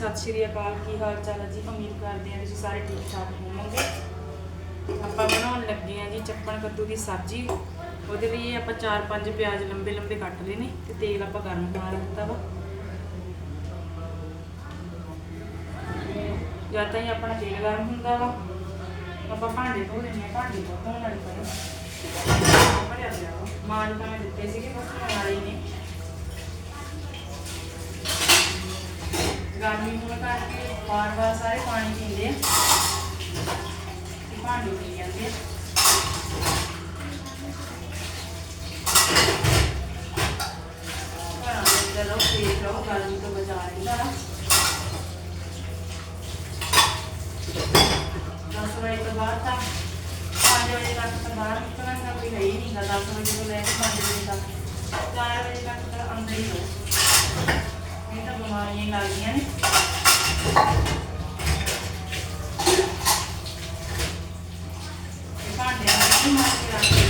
ਸਤਿ ਸ਼੍ਰੀ ਅਕਾਲ, ਕੀ ਹਾਲ ਚਾਲ ਹੈ ਜੀ? ਉਮੀਦ ਕਰਦੇ ਹਾਂ ਤੁਸੀਂ ਸਾਰੇ ਠੀਕ ਠਾਕ ਹੋਵੋਗੇ। ਆਪਾਂ ਬਣਾਉਣ ਲੱਗੇ ਹਾਂ ਜੀ ਚੱਪਣ ਕੱਦੂ ਦੀ ਸਬਜ਼ੀ। ਉਹਦੇ ਲਈ ਆਪਾਂ 4-5 ਪਿਆਜ਼ ਲੰਬੇ ਲੰਬੇ ਕੱਟ ਲਏ ਨੇ ਤੇ ਤੇਲ ਆਪਾਂ ਗਰਮ ਕਰ ਦਿੱਤਾ ਵਾ। ਜਦ ਤਾਈਂ ਆਪਣਾ ਤੇਲ ਗਰਮ ਹੁੰਦਾ ਵਾ। ਆਪਾਂ ਭਾਂਡੇ ਧੋ ਲੈਣੇ ਆ ਭਾਂਡੇ ਧੋ ਧੋਣ ਵਾਲੇ ਪਏ ਵਾ ਮਾਂ ਤਾਂ ਮੈਂ ਦਿੱਤੇ ਸੀਗੇ ਬਸ ਧੋਣ ਹੀ ਨੇ ਗਰਮੀ ਹੋਣ ਕਰਕੇ ਵਾਰ ਵਾਰ ਸਾਰੇ ਪਾਣੀ ਪੀਂਦੇ ਆ। ਭਾਂਡੇ ਪੀ ਜਾਂਦੇ ਆ। ਘਰਾਂ ਦੇ ਅੰਦਰ ਰਹੋ ਸੇਫ ਰਹੋ, ਗਰਮੀ ਤੋਂ ਬਚਾ ਰਹਿੰਦਾ ਦਸ ਵਜੇ ਤੋਂ ਬਾਅਦ ਤਾਂ, ਪੰਜ ਵਜੇ ਤੱਕ ਤਾਂ ਬਾਹਰ ਨਿਕਲਣ ਦਾ ਕੋਈ ਹੈ ਹੀ ਨਹੀਂ ਗਾ। ਦਸ ਵਜੇ ਤੋਂ ਲੈ ਕੇ ਪੰਜ ਵਜੇ ਤੱਕ ਚਾਰ ਵਜੇ ਤੱਕ ਤਾਂ ਅੰਦਰ ਹੀ ਰਹੋ। ਇਹ ਤਾਂ ਬਿਮਾਰੀਆਂ ਹੀ ਲੱਗਦੀਆਂ ਨੇ। ਤੇ ਨੂੰ ਮਾਰ ਕੇ ਰੱਖ ਦੇ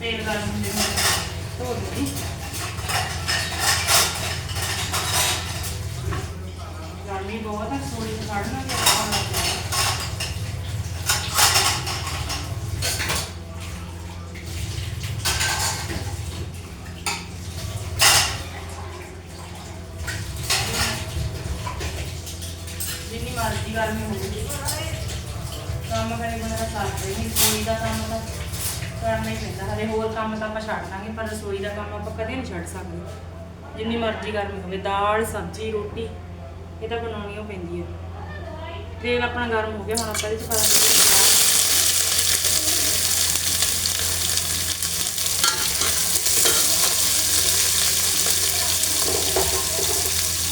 ਤੇਲ ਗਰਮ ਹੁੰਦੇ ਨੇ। ਧੋ ਲਈ ਗਰਮੀ ਬਹੁਤ ਹੈ ਸੋਈ ਕੱਢਣਾ ਵੀ ਔਖਾ ਲੱਗਦਾ ਹੈ ਜਿੰਨੀ ਮਰਜ਼ੀ ਗਰਮੀ ਕੰਮ ਕਰੇ ਬੰਦਾ ਸਾਥ ਦੇ ਨਹੀਂ ਰਸੋਈ ਦਾ ਕੰਮ ਤਾਂ ਕਰਨਾ ਹੀ ਪੈਂਦਾ। ਹਲੇ ਹੋਰ ਕੰਮ ਤਾਂ ਆਪਾਂ ਛੱਡ ਦਾਂਗੇ, ਪਰ ਰਸੋਈ ਦਾ ਕੰਮ ਆਪਾਂ ਕਦੇ ਨਹੀਂ ਛੱਡ ਸਕਦੇ। ਜਿੰਨੀ ਮਰਜ਼ੀ ਗਰਮੀ ਹੋਵੇ, ਦਾਲ, ਸਬਜ਼ੀ, ਰੋਟੀ, ਇਹ ਤਾਂ ਬਣਾਉਣੀ ਓ ਪੈਂਦੀ ਹੈ। ਤੇਲ ਆਪਣਾ ਗਰਮ ਹੋ ਗਿਆ, ਹੁਣ ਆਪਾਂ ਇਹਦੇ ਚ ਪਾ ਦਾਂਗੇ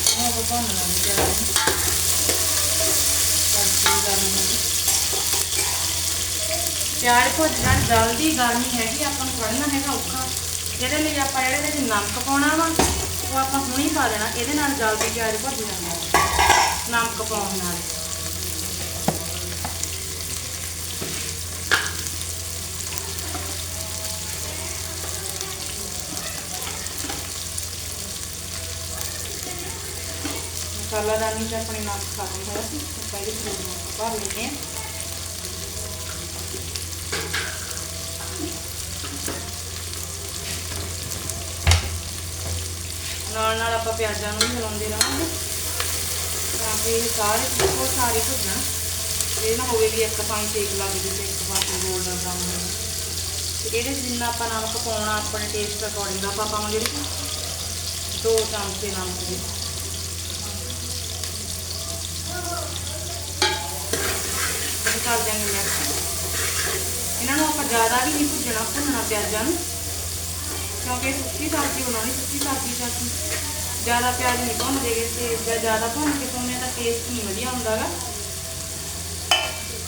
ਉਹ ਆਪਾਂ ਭੁੰਨ ਲਾਂਗੇ ਪਿਆਜ਼ ਨੂੰ ਸਬਜ਼ੀ ਗਰਮ ਹੋ ਗਈ ਪਿਆਜ਼ ਭੁੱਜ ਜਾਣ ਜਲਦੀ ਗਰਮੀ ਹੈਗੀ ਆਪਾਂ ਨੂੰ ਫੜਨਾ ਹੈਗਾ ਔਖਾ ਇਹਦੇ ਲਈ ਆਪਾਂ ਜਿਹੜੇ ਵਿੱਚ ਨਮਕ ਪਾਉਣਾ ਵਾ ਉਹ ਆਪਾਂ ਹੁਣੀ ਪਾ ਦੇਣਾ ਇਹਦੇ ਨਾਲ ਜਲਦੀ ਪਿਆਜ਼ ਭੁੱਜ ਜਾਂਦਾ ਨਮਕ ਪਾਉਣ ਨਾਲ ਮਸਾਲਾ ਦਾਨੀ ਤੇ ਆਪਣੀ ਨਮਕ ਖਤਮ ਹੋਇਆ ਸੀ ਆਪਾਂ ਇਹਦੇ ਵਿੱਚ ਨਮਕ ਭਰ ਲੈਂਦੇ ਹਾਂ ਨਾਲ ਨਾਲ ਆਪਾਂ ਪਿਆਜ਼ਾਂ ਨੂੰ ਵੀ ਹਿਲਾਉਂਦੇ ਰਹਾਂਗੇ। ਤਾਂ ਕਿ ਇਹ ਸਾਰੇ ਉਹ ਸਾਰੇ ਭੁੱਜਣ। ਇਹ ਨਾ ਹੋਵੇ ਵੀ ਇੱਕ ਥਾਂ ਸੇਕ ਲੱਗ ਜੇ ਤੇ ਇੱਕ ਪਾਸੇ ਗੋਲਡਨ ਬਰਾਊਨ ਹੋ ਜਾਵੇ ਇਹਦੇ 'ਚ ਜਿੰਨਾ ਆਪਾਂ ਨਮਕ ਪਾਉਣਾ, ਆਪਣੇ ਟੇਸਟ ਅਕੋਰਡਿੰਗ ਆਪਾਂ ਪਾਵਾਂਗੇ ਇਹਦੇ ਦੋ ਚਮਚੇ ਨਮਕ ਦੇ। ਕਰ ਦਿਆਂਗੇ ਮਿਕਸ ਇਹਨਾਂ ਨੂੰ ਆਪਾਂ ਜ਼ਿਆਦਾ ਵੀ ਨਹੀਂ ਭੁੱਜਣਾ, ਭੁੰਨਣਾ ਪਿਆਜ਼ਾਂ ਨੂੰ। ਕਿਉਂਕਿ ਇਹ ਸੁੱਕੀ ਸਬਜ਼ੀ ਬਣਾਉਣੀ ਸੁੱਕੀ ਸਬਜ਼ੀ ਚ ਅਸੀਂ ਜ਼ਿਆਦਾ ਪਿਆਜ਼ ਨਹੀਂ ਭੁੰਨਦੇ ਗੇ ਤੇ ਜੇ ਜ਼ਿਆਦਾ ਭੁੰਨ ਕੇ ਪਾਉਂਦੇ ਤਾਂ ਟੇਸਟ ਨਹੀਂ ਵਧੀਆ ਹੁੰਦਾਗਾ।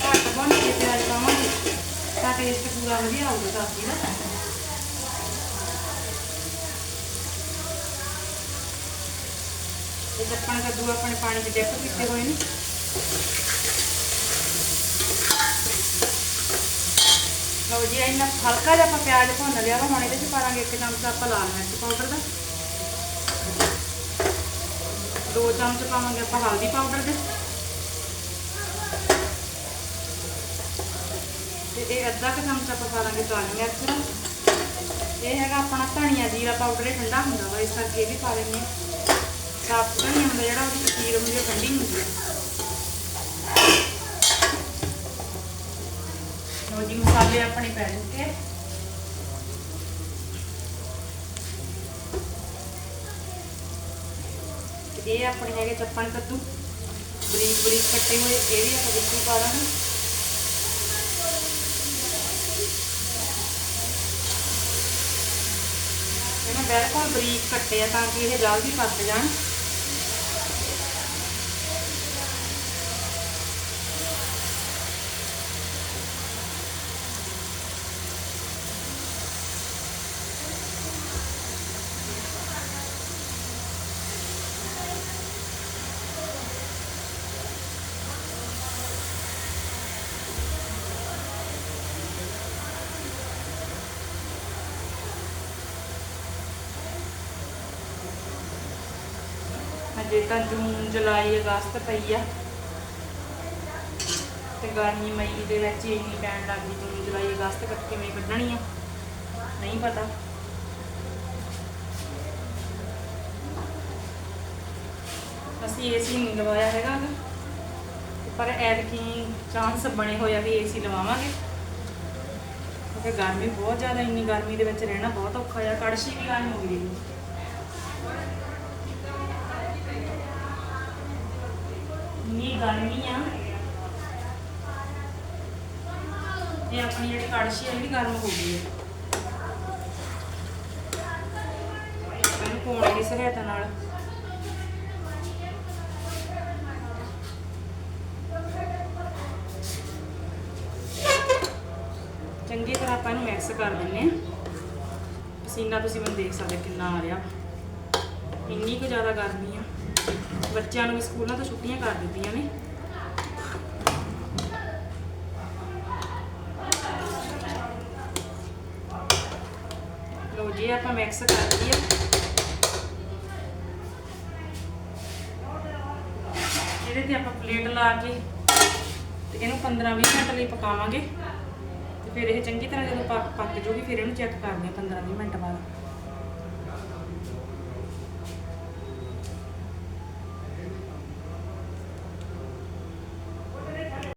ਘੱਟ ਭੁੰਨ ਕੇ ਪਿਆਜ਼ ਪਾਵਾਂਗੇ ਤਾਂ ਟੇਸਟ ਪੂਰਾ ਵਧੀਆ ਆਊਗਾ ਸਬਜ਼ੀ ਦਾ। ਇਹ ਚੱਪਣ ਕੱਦੂ, ਆਪਣੇ ਪਾਣੀ 'ਚ ਡਿਪ ਕੀਤੇ ਹੋਏ ਨੇ। ਲਓ ਜੀ ਇਹਨਾਂ ਹਲਕਾ ਜਿਹਾ ਆਪਾਂ ਪਿਆਜ਼ ਭੁੰਨ ਲਿਆ ਵਾ, ਹੁਣ ਇਹਦੇ 'ਚ ਪਾਵਾਂਗੇ ਇੱਕ ਚਮਚਾ ਆਪਾਂ ਲਾਲ ਮਿਰਚ ਪਾਊਡਰ ਦਾ। ਦੋ ਚਮਚ ਪਾਵਾਂਗੇ ਆਪਾਂ ਹਲਦੀ ਪਾਊਡਰ ਦੇ। ਤੇ ਇਹ ਅੱਧਾ ਕੁ ਚਮਚ ਆਪਾਂ ਪਾ ਦਾਂਗੇ ਕਾਲੀ ਮਿਰਚ ਦਾ। ਇਹ ਹੈਗਾ ਆਪਣਾ ਧਨੀਆ ਜੀਰਾ ਪਾਊਡਰ, ਇਹ ਠੰਡਾ ਹੁੰਦਾ ਵਾ, ਇਸ ਕਰਕੇ ਇਹ ਵੀ ਪਾ ਲੈਂਦੇ ਹਾਂ। ਸਾਫ਼ ਧਨੀਆ ਹੁੰਦਾ ਜਿਹੜਾ, ਉਹਦੀ ਖੀਰ ਹੁੰਦੀ ਹੈ ਠੰਡੀ ਹੁੰਦੀ ਹੈ ਲਓ ਜੀ, ਮਸਾਲੇ ਆਪਣੇ ਪੈ ਚੁੱਕੇ ਇਹ ਆਪਣੇ ਹੈਗੇ ਚੱਪਣ ਕੱਦੂ। ਬਰੀਕ ਬਰੀਕ ਕੱਟੇ ਹੋਏ, ਇਹ ਵੀ ਆਪਾਂ ਵਿੱਚ ਪਾ ਦਾਂਗੇ ਇਹਨਾਂ ਬਿਲਕੁਲ ਬਰੀਕ ਕੱਟੇ ਆ ਤਾਂ ਕਿ ਇਹ ਜਲਦੀ ਪੱਕ ਜਾਣ। ਅਜੇ ਤਾਂ ਜੂਨ, ਜੁਲਾਈ, ਅਗਸਤ ਪਈ ਆ। ਤੇ ਗਰਮੀ ਮਈ ਦੇ ਵਿੱਚ ਇੰਨੀ ਪੈਣ ਲੱਗ ਗਈ, ਜੂਨ, ਜੁਲਾਈ, ਅਗਸਤ ਕੱਟ ਕਿਵੇਂ ਕੱਢਣੀ ਆ, ਨਹੀਂ ਪਤਾ। ਅਸੀਂ ਏਸੀ ਨਹੀਂ ਲਵਾਇਆ ਹੈਗਾ ਪਰ ਐਤਕੀ ਚਾਂਸ ਬਣੇ ਹੋਏ ਆ ਵੀ ਏਸੀ ਲਵਾਵਾਂਗੇ। ਕਿਉਂਕਿ ਗਰਮੀ ਬਹੁਤ ਜ਼ਿਆਦਾ, ਇੰਨੀ ਗਰਮੀ ਦੇ ਵਿੱਚ ਰਹਿਣਾ ਬਹੁਤ ਔਖਾ ਆ। ਕੜਸ਼ੀ ਵੀ ਗਰਮ ਹੋ ਗਈ। ਇੰਨੀ ਗਰਮੀ ਆ। ਇਹ ਆਪਣੀ ਜਿਹੜੀ ਕੜਛੀ ਆ ਵੀ ਗਰਮ ਹੋ ਗਈ ਹੈ ਇਹਨੂੰ ਕੋਣ ਦੀ ਸਹਾਇਤਾ ਨਾਲ। ਚੰਗੀ ਤਰ੍ਹਾਂ ਆਪਾਂ ਇਹਨੂੰ ਮਿਕਸ ਕਰ ਦਿੰਨੇ ਆ ਪਸੀਨਾ ਤੁਸੀਂ ਮੈਨੂੰ ਦੇਖ ਸਕਦੇ ਕਿੰਨਾ ਆ ਰਿਹਾ। ਇੰਨੀ ਕੁ ਜ਼ਿਆਦਾ ਗਰਮੀ ਆ। ਬੱਚਿਆਂ ਨੂੰ ਵੀ ਸਕੂਲਾਂ ਤੋਂ ਛੁੱਟੀਆਂ ਕਰ ਦਿੱਤੀਆਂ ਨੇ। ਲੋ ਜੀ, ਆਪਾਂ ਮਿਕਸ ਕਰ ਲਈਏ। ਇਹਦੇ ਤੇ ਆਪਾਂ ਪਲੇਟ ਲਾ ਕੇ ਤੇ ਇਹਨੂੰ 15-20 ਮਿੰਟ ਲਈ ਪਕਾਵਾਂਗੇ। ਤੇ ਫਿਰ ਇਹ ਚੰਗੀ ਤਰ੍ਹਾਂ ਜਦੋਂ ਪੱਕ ਪੱਕ ਜੂਗੀ, ਫਿਰ ਇਹਨੂੰ ਚੈੱਕ ਕਰਦੇ ਹਾਂ 15-20 ਮਿੰਟ ਬਾਅਦ।